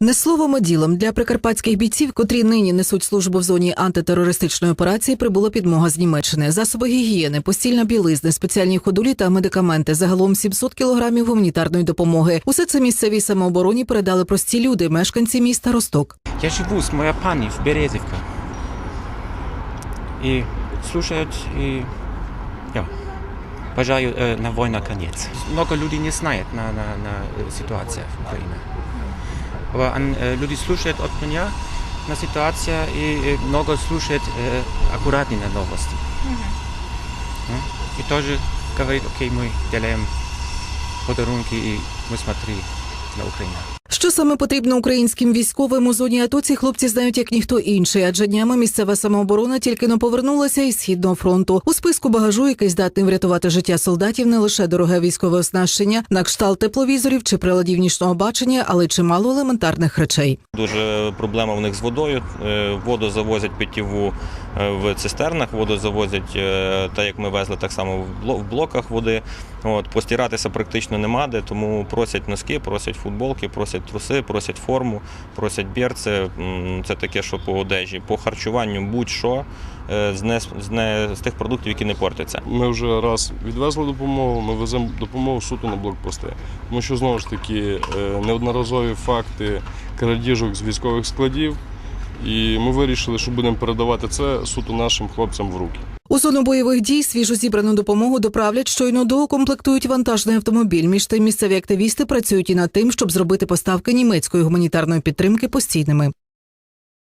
Не словом, а ділом для прикарпатських бійців, котрі нині несуть службу в зоні антитерористичної операції, прибула підмога з Німеччини. Засоби гігієни, постільна білизни, спеціальні ходулі та медикаменти. Загалом 700 кілограмів гуманітарної допомоги. Усе це місцевій самообороні передали прості люди, мешканці міста Росток. Я живу с моей пани в Березівка. И слушают, и я бажаю э, на война конец. Много людей не знает на, на, на э, ситуация в Украине Aber an, э, люди слушают от меня на ситуация и э, много слушают э, аккуратно на новости. Ну, И тоже говорит, окей, мы делаем подарунки и мы смотри на Украину. Що саме потрібно українським військовим у зоні АТО, ці хлопці знають як ніхто інший, адже днями місцева самооборона тільки но повернулася із східного фронту. У списку багажу, який здатний врятувати життя солдатів, не лише дороге військове оснащення, на кшталт тепловізорів чи приладів нічного бачення, але й чимало елементарних речей. Дуже проблема в них з водою. Е, Воду завозять питтєву е, в цистернах, воду завозять, е, так як ми везли, так само в блоках води. От, постиратися практично нема де, тому просять носки, просять футболки, просять труси, просять форму, просять берці. М, Це таке, що по одежі, по харчуванню, будь-що е, з, не, з, не, з тих продуктів, які не портяться. Ми вже раз відвезли допомогу, ми веземо допомогу суто на блокпости. Тому що знову ж таки е, неодноразові факти крадіжок з військових складів. І ми вирішили, що будемо передавати це суто нашим хлопцям в руки. У зону бойових дій свіжо зібрану допомогу доправлять щойно доукомплектують вантажний автомобіль. Між тим місцеві активісти працюють і над тим, щоб зробити поставки німецької гуманітарної підтримки постійними.